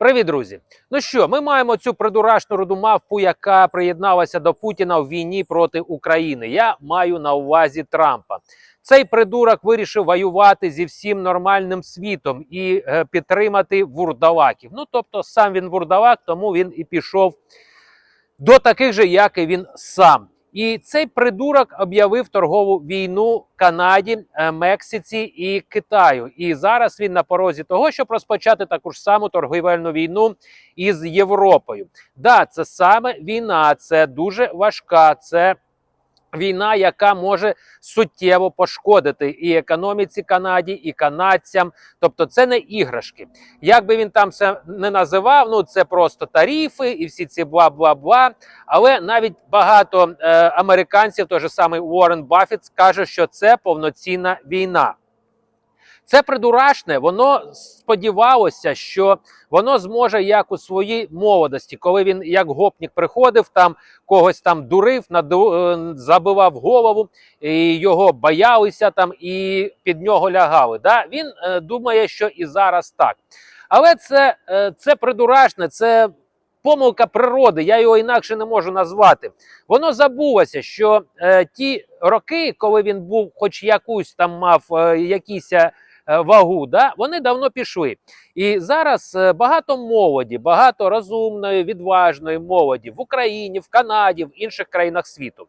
Привіт, друзі! Ну що, ми маємо цю придурашну роду мавпу, яка приєдналася до Путіна в війні проти України. Я маю на увазі Трампа. Цей придурок вирішив воювати зі всім нормальним світом і е, підтримати вурдалаків. Ну тобто, сам він вурдалак, тому він і пішов до таких же, як і він сам. І цей придурок об'явив торгову війну Канаді, е, Мексиці і Китаю. І зараз він на порозі того, щоб розпочати таку ж саму торгівельну війну із Європою. Да, це саме війна, це дуже важка. Це війна, яка може суттєво пошкодити і економіці Канаді, і канадцям. Тобто, це не іграшки. Як би він там це не називав, ну це просто тарифи і всі ці бла-бла-бла. Але навіть багато е, американців, той же самий Уоррен Баффет, каже, що це повноцінна війна. Це придурашне, воно сподівалося, що воно зможе як у своїй молодості, коли він як гопнік приходив, там когось там дурив, наду, е, забивав голову, і його боялися там і під нього лягали. Да? Він е, думає, що і зараз так. Але це, е, це придурашне, це помилка природи, я його інакше не можу назвати. Воно забулося, що е, ті роки, коли він був, хоч якусь там мав е, якісь е, вагу, да, вони давно пішли. І зараз е, багато молоді, багато розумної, відважної молоді в Україні, в Канаді, в інших країнах світу.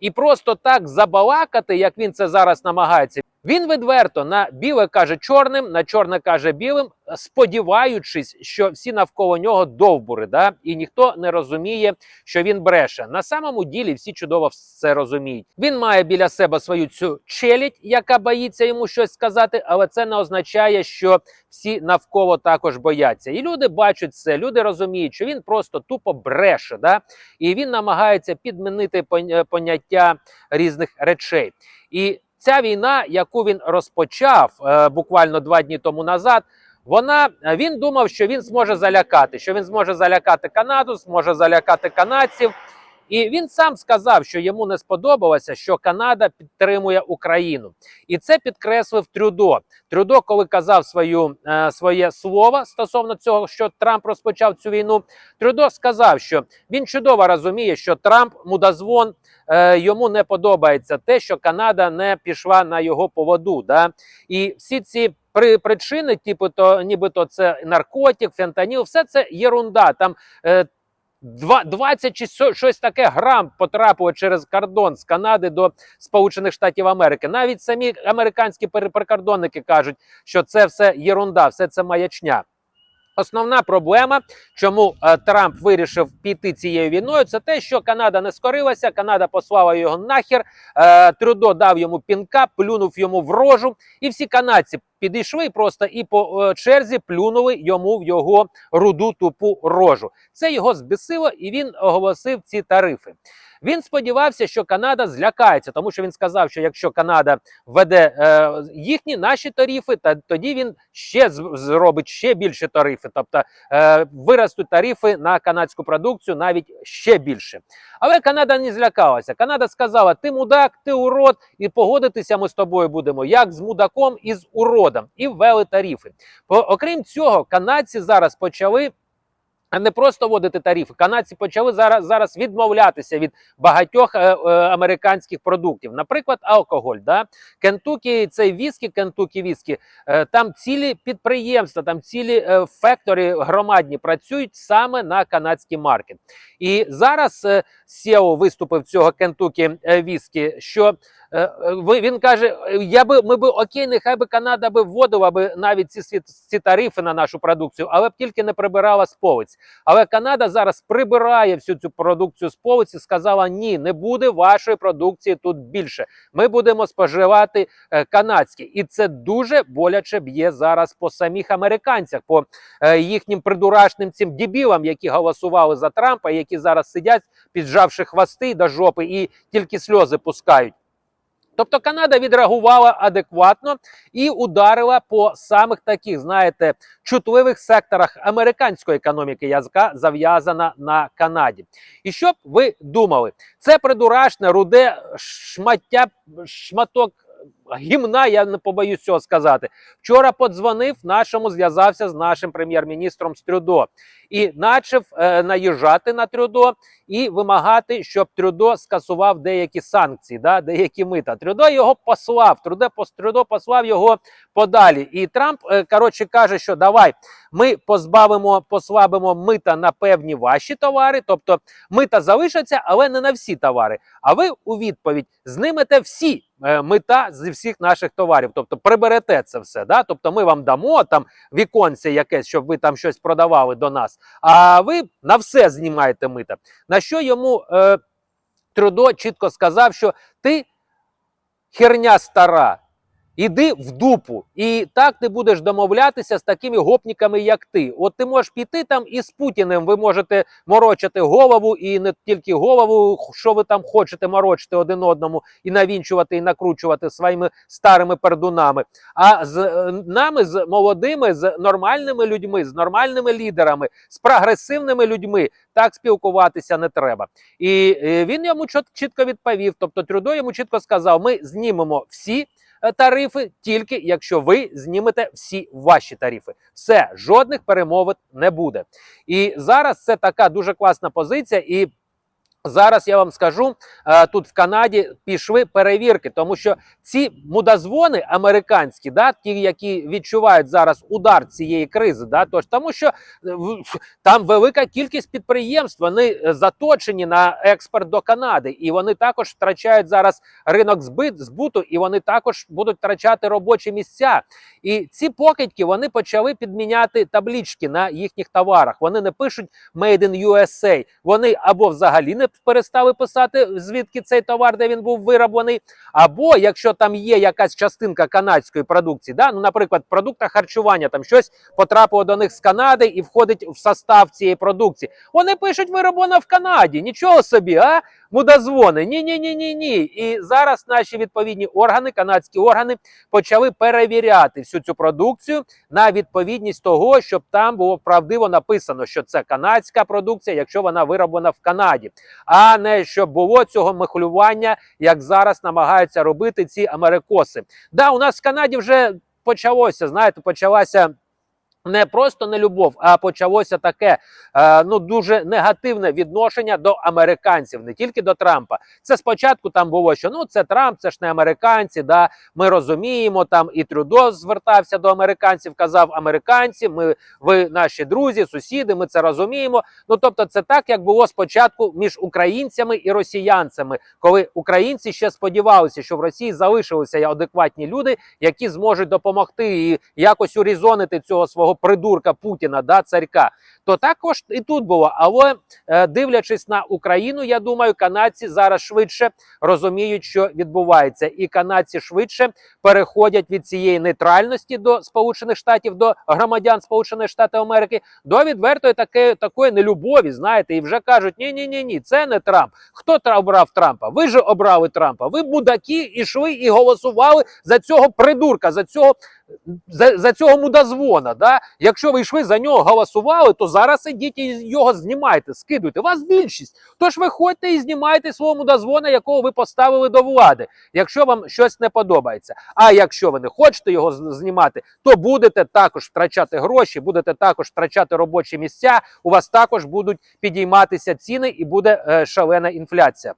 І просто так забалакати, як він це зараз намагається. Він відверто на біле каже чорним, на чорне каже білим, сподіваючись, що всі навколо нього довбури, да? і ніхто не розуміє, що він бреше. На самому ділі всі чудово все розуміють. Він має біля себе свою цю челядь, яка боїться йому щось сказати, але це не означає, що всі навколо також бояться. І люди бачать це, люди розуміють, що він просто тупо бреше, да? і він намагається підмінити поняття різних речей. І ця війна, яку він розпочав е, буквально два дні тому назад. Вона е, він думав, що він зможе залякати, що він зможе залякати Канаду, зможе залякати канадців. І він сам сказав, що йому не сподобалося, що Канада підтримує Україну, і це підкреслив Трюдо. Трюдо, коли казав свою е, своє слово стосовно цього, що Трамп розпочав цю війну. Трюдо сказав, що він чудово розуміє, що Трамп мудозвон е, йому не подобається те, що Канада не пішла на його поводу. Да? І всі ці при причини, типу, то нібито це наркотик, фентаніл, все це єрунда. Там е, 20 чи щось таке грам потрапило через кордон з Канади до Сполучених Штатів Америки. Навіть самі американські прикордонники кажуть, що це все єрунда, все це маячня. Основна проблема, чому е, Трамп вирішив піти цією війною, це те, що Канада не скорилася, Канада послала його нахер. Е, Трюдо дав йому пінка, плюнув йому в рожу, і всі канадці підійшли просто і по е, черзі плюнули йому в його руду тупу рожу. Це його збісило, і він оголосив ці тарифи. Він сподівався, що Канада злякається, тому що він сказав, що якщо Канада введе е, їхні наші тарифи, та тоді він ще зробить ще більше тарифи, тобто е, виростуть тарифи на канадську продукцію навіть ще більше. Але Канада не злякалася. Канада сказала: ти мудак, ти урод, і погодитися ми з тобою будемо як з мудаком і з уродом, і ввели тарифи. Окрім цього, канадці зараз почали. Не просто вводити тарифи. Канадці почали зараз зараз відмовлятися від багатьох е, е, американських продуктів, наприклад, алкоголь. Да? Кентукі, цей віскі, Кентукі віскі, е, там цілі підприємства, там цілі е, фектори громадні працюють саме на канадський маркет. І зараз е, SEO виступив цього Кентукі е, віскі, що е, е, він каже: я би ми би окей, нехай би Канада би вводила би навіть ці, ці тарифи на нашу продукцію, але б тільки не прибирала з полиць. Але Канада зараз прибирає всю цю продукцію з полиці, сказала: ні, не буде вашої продукції тут більше. Ми будемо споживати е, канадське, і це дуже боляче б'є зараз по самих американцях, по е, їхнім придурашним цим дебілам, які голосували за Трампа, які зараз сидять, піджавши хвости до жопи і тільки сльози пускають. Тобто Канада відреагувала адекватно і ударила по самих таких, знаєте, чутливих секторах американської економіки, яка зав'язана на Канаді. І що б ви думали? Це придурашне, руде шмаття, шматок гімна, я не побоюсь цього сказати. Вчора подзвонив нашому, зв'язався з нашим прем'єр-міністром з Трюдо і почав е, наїжджати на Трюдо і вимагати, щоб Трюдо скасував деякі санкції, да, деякі мита. Трюдо його послав. Трюдо, Трюдо послав його подалі. І Трамп е, коротше каже, що давай ми позбавимо, послабимо мита на певні ваші товари, тобто мита залишаться, але не на всі товари. А ви у відповідь знимете всі мита зі всіх наших товарів, тобто приберете це все. Да? Тобто ми вам дамо там віконце якесь, щоб ви там щось продавали до нас. А ви на все знімаєте мита. На що йому е, Трудо чітко сказав, що ти херня стара. Іди в дупу, і так ти будеш домовлятися з такими гопніками, як ти. От ти можеш піти там і з Путіним ви можете морочити голову, і не тільки голову, що ви там хочете морочити один одному і навінчувати, і накручувати своїми старими пердунами. А з е, нами, з молодими, з нормальними людьми, з нормальними лідерами, з прогресивними людьми так спілкуватися не треба. І е, він йому чітко відповів. Тобто Трюдо йому чітко сказав: ми знімемо всі тарифи, тільки якщо ви знімете всі ваші тарифи. Все, жодних перемовин не буде. І зараз це така дуже класна позиція. І зараз я вам скажу: е, тут в Канаді пішли перевірки, тому що ці мудозвони американські, да, ті, які відчувають зараз удар цієї кризи, да, тож тому що е, там велика кількість підприємств, вони е, заточені на експорт до Канади, і вони також втрачають зараз ринок збуту, і вони також будуть втрачати робочі місця. І ці покидьки вони почали підміняти таблічки на їхніх товарах. Вони не пишуть «Made in USA», Вони або взагалі не перестали писати, звідки цей товар, де він був вироблений, або якщо там є якась частинка канадської продукції, да, ну, наприклад, продукта харчування, там щось потрапило до них з Канади і входить в состав цієї продукції. Вони пишуть вироблено в Канаді. Нічого собі, а мудозвони. Ні, ні, ні, ні, ні. І зараз наші відповідні органи, канадські органи, почали перевіряти всю цю продукцію на відповідність того, щоб там було правдиво написано, що це канадська продукція, якщо вона вироблена в Канаді, а не щоб було цього мехлювання, як зараз намагаються робити ці америкоси. Да, у нас в Канаді вже почалося. Знаєте, почалася. Не просто не любов, а почалося таке е, ну дуже негативне відношення до американців, не тільки до Трампа. Це спочатку там було, що ну це Трамп, це ж не американці. Да, ми розуміємо. Там і Трюдо звертався до американців, казав американці, ми ви наші друзі, сусіди. Ми це розуміємо. Ну тобто, це так, як було спочатку між українцями і росіянцями, коли українці ще сподівалися, що в Росії залишилися адекватні люди, які зможуть допомогти і якось урізонити цього свого придурка Путіна, да, царька. То також і тут було. Але е, дивлячись на Україну, я думаю, канадці зараз швидше розуміють, що відбувається, і канадці швидше переходять від цієї нейтральності до Сполучених Штатів, до громадян Сполучених Штатів Америки, до відвертої таке, такої нелюбові. Знаєте, і вже кажуть: ні, ні, ні, ні, це не Трамп. Хто обрав Трампа? Ви ж обрали Трампа. Ви будаки йшли і голосували за цього придурка, за цього. За, за цього мудозвона, да? якщо ви йшли за нього, голосували, то зараз ідіть і його знімайте, скидуйте. Вас більшість. Тож виходьте і знімайте свого мудозвона, якого ви поставили до влади, якщо вам щось не подобається. А якщо ви не хочете його знімати, то будете також втрачати гроші, будете також втрачати робочі місця. У вас також будуть підійматися ціни і буде е, шалена інфляція.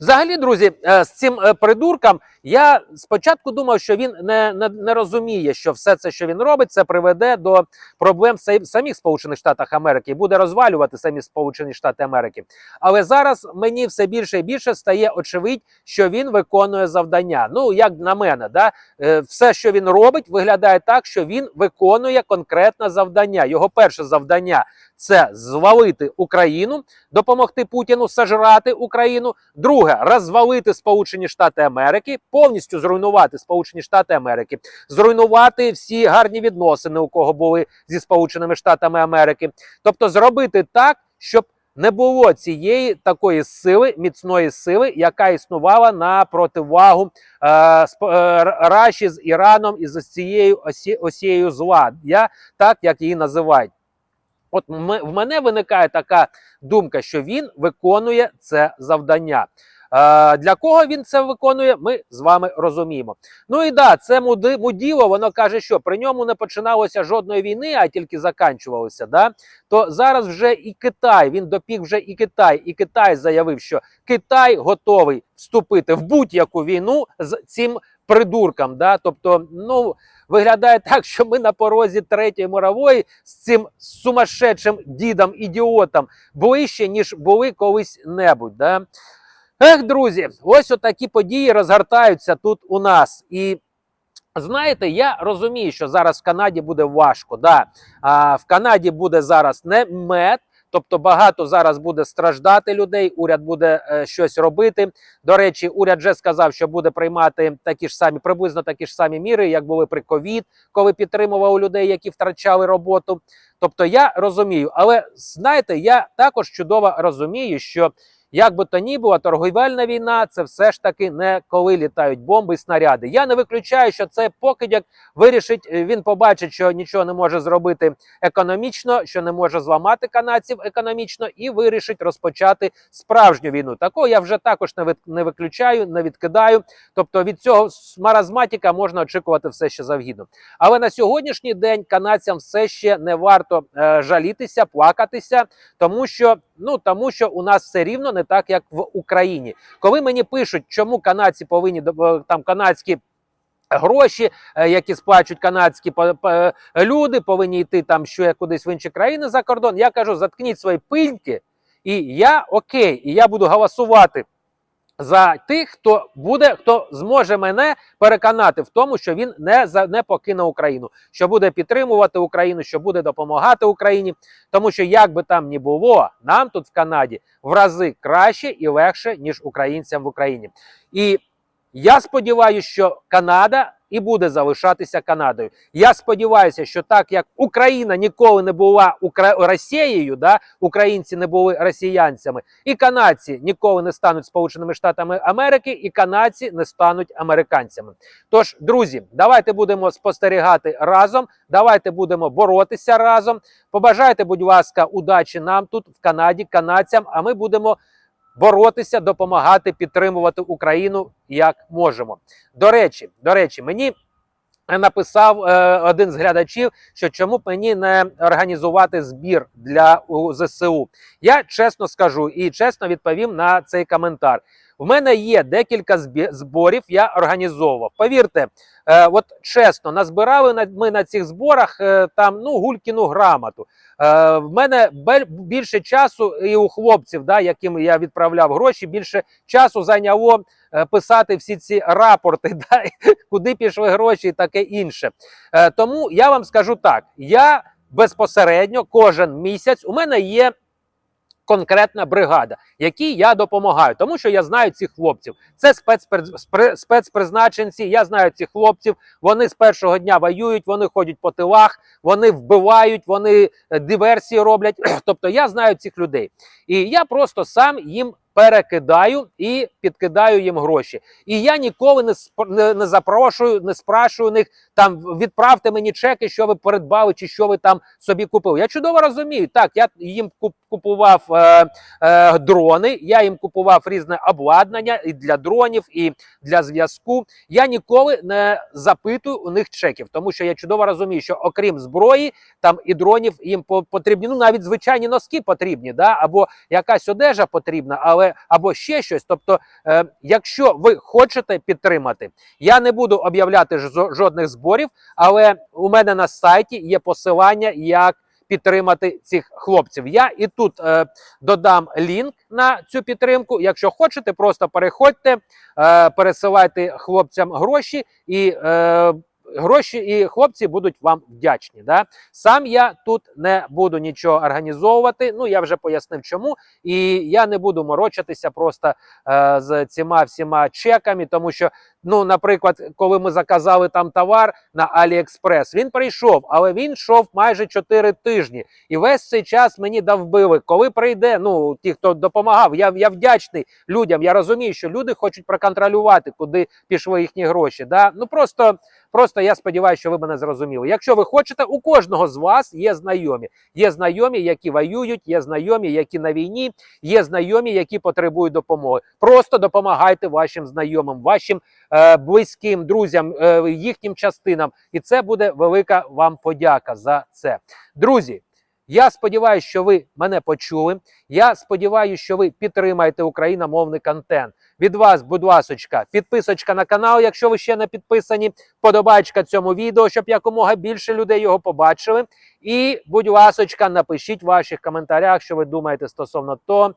Взагалі, друзі, е, з цим е, придурком я спочатку думав, що він не, не, не розуміє, що все це, що він робить, це приведе до проблем самих Сполучених Штатах Америки і буде розвалювати самі Сполучені Штати Америки. Але зараз мені все більше і більше стає очевидь, що він виконує завдання. Ну, як на мене, да? е, все, що він робить, виглядає так, що він виконує конкретне завдання. Його перше завдання це звалити Україну, допомогти Путіну сожрати Україну. Друге розвалити Сполучені Штати Америки, повністю зруйнувати Сполучені Штати Америки, зруйнувати всі гарні відносини, у кого були зі Сполученими Штатами Америки. Тобто зробити так, щоб не було цієї такої сили, міцної сили, яка існувала на противагу е, е, Раші з Іраном і з цією осі, осією зла. Я так як її називають. От в мене виникає така думка, що він виконує це завдання. Для кого він це виконує, ми з вами розуміємо. Ну і да, це муділо, воно каже, що при ньому не починалося жодної війни, а тільки заканчувалося. Да? То зараз вже і Китай, він допік вже і Китай, і Китай заявив, що Китай готовий вступити в будь-яку війну з цим придуркам. Да? Тобто, ну виглядає так, що ми на порозі третьої мирової з цим сумасшедшим дідом, ідіотом ближче, ніж були колись небудь. Да? Ех, друзі, ось отакі події розгортаються тут у нас. І знаєте, я розумію, що зараз в Канаді буде важко. Да? А, в Канаді буде зараз не мед. Тобто багато зараз буде страждати людей, уряд буде е, щось робити. До речі, уряд вже сказав, що буде приймати такі ж самі, приблизно такі ж самі міри, як були при ковід, коли підтримував людей, які втрачали роботу. Тобто я розумію, але знаєте, я також чудово розумію, що як би то ні було, торговельна війна це все ж таки не коли літають бомби і снаряди. Я не виключаю, що це покидяк вирішить. е, Він побачить, що нічого не може зробити економічно, що не може зламати канадців економічно, і вирішить розпочати справжню війну. Такого я вже також не від- не виключаю, не відкидаю. Тобто від цього маразматіка можна очікувати все ще завгідно. Але на сьогоднішній день канадцям все ще не варто е, жалітися, плакатися, тому що ну тому що у нас все рівно не так, як в Україні. Коли мені пишуть, чому канадці повинні е, там канадські. Гроші, е, які сплачують канадські люди, повинні йти там що кудись в інші країни за кордон. Я кажу, заткніть свої пильки, і я окей, і я буду голосувати за тих, хто буде, хто зможе мене переконати в тому, що він не за не покине Україну, що буде підтримувати Україну, що буде допомагати Україні. Тому що як би там ні було, нам тут в Канаді в рази краще і легше ніж українцям в Україні. І я сподіваюся, що Канада і буде залишатися Канадою. Я сподіваюся, що так як Україна ніколи не була Укра... Росією, да, українці не були росіянцями, і канадці ніколи не стануть Сполученими Штатами Америки, і канадці не стануть американцями. Тож, друзі, давайте будемо спостерігати разом. Давайте будемо боротися разом. Побажайте, будь ласка, удачі нам тут в Канаді, канадцям. А ми будемо боротися, допомагати, підтримувати Україну як можемо. До речі, до речі, мені. Написав е, один з глядачів, що чому мені не організувати збір для ЗСУ. Я чесно скажу і чесно відповім на цей коментар. В мене є декілька зборів, я організовував. Повірте, е, от чесно, назбирали на- ми на цих зборах е, там ну гулькіну грамоту. Е, в мене більше часу і у хлопців, да, яким я відправляв гроші, більше часу зайняло е, писати всі ці рапорти, да, куди пішли гроші і таке інше. Е, тому я вам скажу так: я безпосередньо кожен місяць у мене є. Конкретна бригада, якій я допомагаю, тому що я знаю цих хлопців. Це спецпри- спецпризначенці. Я знаю цих хлопців. Вони з першого дня воюють, вони ходять по тилах, вони вбивають, вони е, диверсії роблять. тобто я знаю цих людей, і я просто сам їм перекидаю і підкидаю їм гроші. І я ніколи не сп- не, не запрошую, не спрашую них там відправте мені чеки, що ви передбали, чи що ви там собі купили. Я чудово розумію. Так, я їм купував е, е, дрони, я їм купував різне обладнання і для дронів, і для зв'язку. Я ніколи не запитую у них чеків, тому що я чудово розумію, що окрім зброї, там і дронів їм потрібні. Ну навіть звичайні носки потрібні, да або якась одежа потрібна, але або ще щось. Тобто, е, якщо ви хочете підтримати, я не буду об'являти жодних зборів, але у мене на сайті є посилання, як підтримати цих хлопців. Я і тут е, додам лінк на цю підтримку. Якщо хочете, просто переходьте, е, пересилайте хлопцям гроші і. Е, Гроші і хлопці будуть вам вдячні. Да? Сам я тут не буду нічого організовувати. Ну я вже пояснив, чому. І я не буду морочитися просто е, з цими всіма чеками, тому що Ну, наприклад, коли ми заказали там товар на AliExpress, він прийшов, але він йшов майже 4 тижні. І весь цей час мені довбили. Коли прийде, ну ті, хто допомагав, я, я вдячний людям. Я розумію, що люди хочуть проконтролювати, куди пішли їхні гроші. Да? Ну просто, просто я сподіваюся, що ви мене зрозуміли. Якщо ви хочете, у кожного з вас є знайомі. Є знайомі, які воюють, є знайомі, які на війні, є знайомі, які потребують допомоги. Просто допомагайте вашим знайомим, вашим е, близьким друзям, е, їхнім частинам, і це буде велика вам подяка за це. Друзі. Я сподіваюся, що ви мене почули. Я сподіваюся, що ви підтримаєте україномовний контент. Від вас, будь ласочка, підписочка на канал, якщо ви ще не підписані, подобачка цьому відео, щоб якомога більше людей його побачили. І, будь ласочка, напишіть в ваших коментарях, що ви думаєте стосовно того,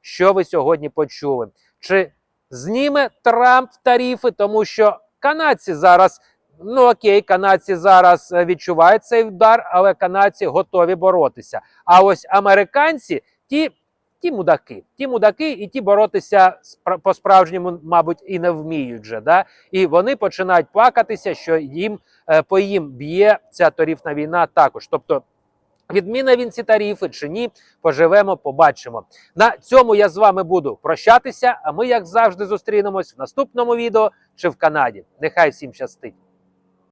що ви сьогодні почули. Чи зніме Трамп тарифи, тому що канадці зараз. Ну окей, канадці зараз е, відчувають цей удар, але канадці готові боротися. А ось американці, ті, ті мудаки, ті мудаки, і ті боротися спра- по-справжньому, мабуть, і не вміють вже. Да? І вони починають плакатися, що їм е, по їм б'є ця тарифна війна також. Тобто, відміна він ці тарифи чи ні, поживемо, побачимо. На цьому я з вами буду прощатися. А ми, як завжди, зустрінемось в наступному відео чи в Канаді. Нехай всім щастить.